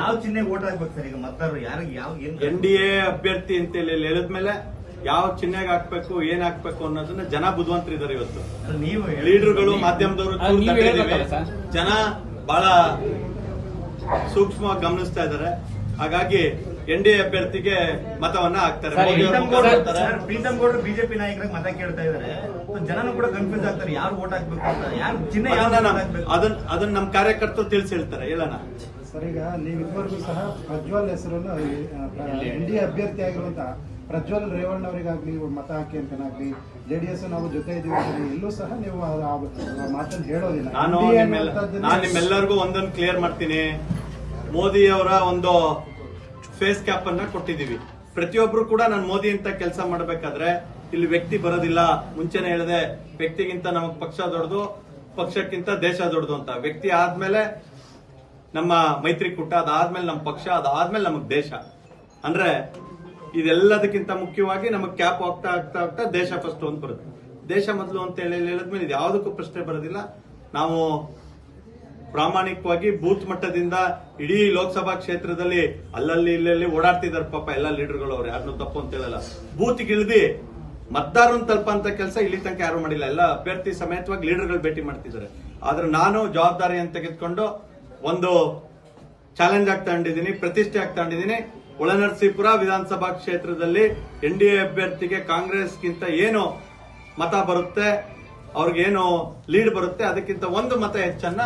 ಯಾವ ಚಿಹ್ನೆಗೆ ಓಟ್ ಹಾಕ್ಬೇಕು ಸರ್ ಈಗ ಮತದಾರರು? ಯಾರಿಗೆ ಯಾವ ಎನ್ ಡಿ ಎ ಅಭ್ಯರ್ಥಿ ಅಂತ ಹೇಳಿ ಹೇಳಿದ್ಮೇಲೆ ಯಾವ ಚಿಹ್ನೆಗ್ ಹಾಕ್ಬೇಕು ಏನ್ ಹಾಕ್ಬೇಕು ಅನ್ನೋದನ್ನ ಜನ ಬುದ್ಧಿವಂತರಿದ್ದಾರೆ ಇವತ್ತು. ನೀವು. ಲೀಡರ್ಗಳು ಮಾಧ್ಯಮದವರು ನೀವ್ ಹೇಳ್ಬೇಕಲ್ಲ ಸರ್? ಜನ ಬಹಳ ಸೂಕ್ಷ್ಮವಾಗಿ ಗಮನಿಸ್ತಾ ಇದ್ದಾರೆ. ಹಾಗಾಗಿ ಎನ್ ಡಿ ಎ ಅಭ್ಯರ್ಥಿಗೆ ಮತವನ್ನ ಹಾಕ್ತಾರೆ. ಸರ್, ಮೋದಿ ಪ್ರೀತಮ್ ಮತ ಗೌಡ್ರು ಹಾಕ್ತಾರೆ. ಸರ್, ಪ್ರೀತಮ್ ಗೌಡ್ರು ಬಿಜೆಪಿ ನಾಯಕರಿಗೆ ಮತ ಕೇಳ್ತಾ ಇದಾರೆ ಜನನು ಕೂಡ ಕನ್ಫ್ಯೂಸ್ ಆಗ್ತಾರೆ. ಯಾರು ಓಟ್ ಹಾಕ್ಬೇಕು ಅಂತ? ಯಾರು ಚಿಹ್ನೆ ಯಾವ್ದು ಅದನ್ನ ನಮ್- ಹಾಕ್ಬೇಕು? ಅದನ್ನ ಅದನ್ನ ನಮ್ಮ ಕಾರ್ಯಕರ್ತರು ತಿಳಿಸಿ ಹೇಳ್ತಾರೆ. ಹೇಳೋಣ. ಸರ್ ಈಗ ನೀವಿಬ್ಬರಿಗೂ ಸಹ ಪ್ರಜ್ವಲ್ ಹೆಸರನ್ನು ಎನ್ ಡಿ ಎ ಅಭ್ಯರ್ಥಿ ಆಗಿರುವಂತಹ ಪ್ರಜ್ವಲ್ ರೇವಣ್ಣ ಅವರಿಗಾಗ್ಲಿ ಮತ ಹಾಕಿ ಅಂತನಾಗ್ಲಿ ಎಸ್ ನಾವು ಜೊತೆ ಇದೀವಿ ಅಂತ ಎಲ್ಲೂ ಸಹ ನೀವು ಮಾತನ್ನು ಹೇಳೋದಿಲ್ಲ. ನಾನು ನಾನು ನಿಮ್ಮೆಲ್ಲರಿಗೂ ಒಂದೊಂದು ಕ್ಲಿಯರ್ ಮಾಡ್ತೀನಿ. ಮೋದಿ ಅವರ ಒಂದು ಫೇಸ್ ಕ್ಯಾಪ್ ಅನ್ನ ಕೊಟ್ಟಿದ್ದೀವಿ. ಪ್ರತಿಯೊಬ್ರು ಕೂಡ ನಾನು ಮೋದಿ ಅಂತ ಕೆಲಸ ಮಾಡಬೇಕಾದ್ರೆ ಇಲ್ಲಿ ವ್ಯಕ್ತಿ ಬರೋದಿಲ್ಲ. ಮುಂಚೆನೆ ಹೇಳಿದೆ ವ್ಯಕ್ತಿಗಿಂತ ನಮಗ್ ಪಕ್ಷ ದೊಡ್ಡದು ಪಕ್ಷಕ್ಕಿಂತ ದೇಶ ದೊಡ್ಡದು ಅಂತ. ವ್ಯಕ್ತಿ ಆದ್ಮೇಲೆ ನಮ್ಮ ಮೈತ್ರಿಕೂಟ ಅದಾದ್ಮೇಲೆ ನಮ್ಮ ಪಕ್ಷ, ಅದಾದ್ಮೇಲೆ ನಮಗ್ ದೇಶ. ಅಂದ್ರೆ ಇದೆಲ್ಲದಕ್ಕಿಂತ ಮುಖ್ಯವಾಗಿ ನಮಗ್ ಕ್ಯಾಪ್ ಹೋಗ್ತಾ ಆಗ್ತಾ ಆಗ್ತಾ ದೇಶ ಫಸ್ಟ್ ಅಂತ ಬರುತ್ತೆ. ದೇಶ ಮೊದಲು ಅಂತ ಹೇಳಿ ಹೇಳಿದ್ಮೇಲೆ ಇದು ಯಾವುದಕ್ಕೂ ಪ್ರಶ್ನೆ ಬರೋದಿಲ್ಲ. ನಾವು ಪ್ರಾಮಾಣಿಕವಾಗಿ ಬೂತ್ ಮಟ್ಟದಿಂದ ಇಡೀ ಲೋಕಸಭಾ ಕ್ಷೇತ್ರದಲ್ಲಿ ಅಲ್ಲಲ್ಲಿ ಇಲ್ಲಲ್ಲಿ ಓಡಾಡ್ತಿದ್ದಾರೆ ಪಾಪ ಎಲ್ಲ ಲೀಡರ್ಗಳು ಅವ್ರು ಯಾರನ್ನೂ ತಪ್ಪು ಅಂತ ಹೇಳಲ್ಲ. ಬೂತ್ ಮತದಾರನ ಮತದಾರನ್ ತಲುಪಂತ ಕೆಲಸ ಇಲ್ಲಿ ತನಕ ಯಾರು ಮಾಡಿಲ್ಲ. ಎಲ್ಲ ಅಭ್ಯರ್ಥಿ ಸಮೇತವಾಗಿ ಲೀಡರ್ಗಳು ಭೇಟಿ ಮಾಡ್ತಿದ್ದಾರೆ. ಆದ್ರೆ ನಾನು ಜವಾಬ್ದಾರಿಯನ್ನು ತೆಗೆದುಕೊಂಡು ಒಂದು ಚಾಲೆಂಜ್ ಆಗಿ ತಗೊಂಡಿದ್ದೀನಿ ಪ್ರತಿಷ್ಠೆ ಆಗಿ ತಗೊಂಡಿದ್ದೀನಿ. ಒಳನರಸೀಪುರ ವಿಧಾನಸಭಾ ಕ್ಷೇತ್ರದಲ್ಲಿ ಎನ್ ಡಿ ಎ ಅಭ್ಯರ್ಥಿಗೆ ಕಾಂಗ್ರೆಸ್ಗಿಂತ ಏನು ಮತ ಬರುತ್ತೆ ಅವ್ರಿಗೇನು ಲೀಡ್ ಬರುತ್ತೆ ಅದಕ್ಕಿಂತ ಒಂದು ಮತ ಹೆಚ್ಚನ್ನ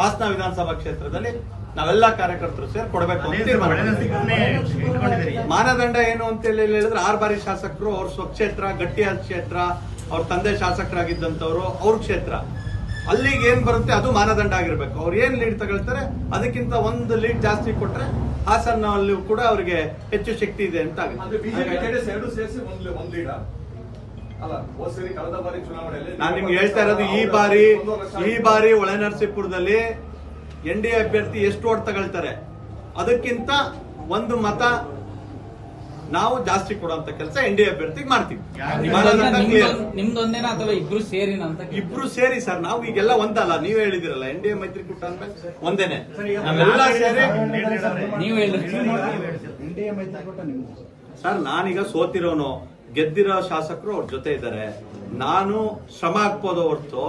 ಹಾಸನ ವಿಧಾನಸಭಾ ಕ್ಷೇತ್ರದಲ್ಲಿ ನಾವೆಲ್ಲ ಕಾರ್ಯಕರ್ತರು ಸೇರಿ ಕೊಡಬೇಕು ಅಂತ ಮಾನದಂಡ ಏನು ಅಂತ ಹೇಳಿ ಹೇಳಿದ್ರೆ ಆರು ಬಾರಿ ಶಾಸಕರು ಅವ್ರ ಸ್ವಕ್ಷೇತ್ರ ಗಟ್ಟಿಯಾದ ಕ್ಷೇತ್ರ ಅವ್ರ ತಂದೆ ಶಾಸಕರಾಗಿದ್ದಂಥವ್ರು ಅವ್ರ ಕ್ಷೇತ್ರ. ಅಲ್ಲಿಗೆ ಏನ್ ಬರುತ್ತೆ? ಅದು ಮಾನದಂಡ ಆಗಿರ್ಬೇಕು. ಅವ್ರು ಏನ್ ಲೀಡ್ ತಗೊಳ್ತಾರೆ? ಅದಕ್ಕಿಂತ ಒಂದು ಲೀಡ್ ಜಾಸ್ತಿ ಕೊಟ್ರೆ ಹಾಸನಲ್ಲಿ ಕೂಡ ಅವರಿಗೆ ಹೆಚ್ಚು ಶಕ್ತಿ ಇದೆ ಅಂತ ಅಲ್ಲ ನಾನು ನಿಮ್ಗೆ ಹೇಳ್ತಾ ಇರೋದು ಈ ಬಾರಿ ಈ ಬಾರಿ ಒಳನರಸೀಪುರದಲ್ಲಿ ಎನ್ ಡಿ ಎ ಅಭ್ಯರ್ಥಿ ಎಷ್ಟು ಓಟ್ ತಗೊಳ್ತಾರೆ? ಅದಕ್ಕಿಂತ ಒಂದು ಮತ ನಾವು ಜಾಸ್ತಿ ಕೊಡುವಂತ ಕೆಲಸ ಎನ್ ಡಿ ಎ ಅಭ್ಯರ್ಥಿಗೆ ಮಾಡ್ತೀವಿ. ನಿಮ್ದೊಂದೇನಾ ಅಥವಾ ಇಬ್ರು ಸೇರಿನ ಅಂತ. ಇಬ್ರು ಸೇರಿ ಸರ್ ನಾವು ಈಗೆಲ್ಲ ಒಂದಲ್ಲ ನೀವೇ ಹೇಳಿದಿರಲ್ಲ ಎನ್ ಡಿ ಎ ಮೈತ್ರಿಕೂಟ ಅಂತ ಒಂದೇನೆ. ಸರ್, ಸೇರಿ ನೀವ್ ಸರ್ ನಾನೀಗ ಸೋತಿರೋನು. ಗೆದ್ದಿರೋ ಶಾಸಕರು ಅವ್ರ ಜೊತೆ ಇದ್ದಾರೆ ನಾನು ಶ್ರಮ ಹಾಕ್ಬೋದು ಹೊರತು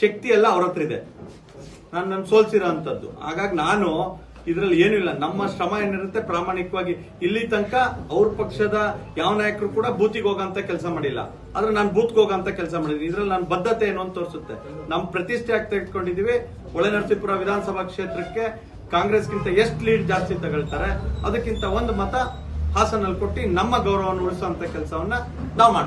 ಶಕ್ತಿ ಎಲ್ಲ ಅವ್ರ ಹತ್ರ ಇದೆ. ನಾನು ನನ್ನ ಸೋಲ್ಸಿರೋ ಅಂತದ್ದು ಹಾಗಾಗಿ ನಾನು ಇದ್ರಲ್ಲಿ ಏನೂ ಇಲ್ಲ. ನಮ್ಮ ಶ್ರಮ ಏನಿರುತ್ತೆ, ಪ್ರಾಮಾಣಿಕವಾಗಿ ಇಲ್ಲಿ ತನಕ ಅವ್ರ ಪಕ್ಷದ ಯಾವ ನಾಯಕರು ಕೂಡ ಬೂತಿಗೆ ಹೋಗಂತ ಕೆಲಸ ಮಾಡಿಲ್ಲ. ಆದ್ರೆ ನಾನು ಬೂತ್ಗೆ ಹೋಗಂತ ಕೆಲಸ ಮಾಡಿದ್ದೀನಿ. ಇದ್ರಲ್ಲಿ ನಾನು ಬದ್ಧತೆ ಏನು ಅಂತ ತೋರಿಸುತ್ತೆ. ನಮ್ಮ ಪ್ರತಿಷ್ಠೆ ಆಗಿ ಒಳೆ ನರಸೀಪುರ ವಿಧಾನಸಭಾ ಕ್ಷೇತ್ರಕ್ಕೆ ಕಾಂಗ್ರೆಸ್ಗಿಂತ ಎಷ್ಟು ಲೀಡ್ ಜಾಸ್ತಿ ತಗೊಳ್ತಾರೆ, ಅದಕ್ಕಿಂತ ಒಂದು ಮತ ಹಾಸನಲ್ಲಿ ಕೊಟ್ಟು ನಮ್ಮ ಗೌರವವನ್ನು ಉಳಿಸುವಂತ ಕೆಲಸವನ್ನ ನಾವು ಮಾಡ್ತೀವಿ.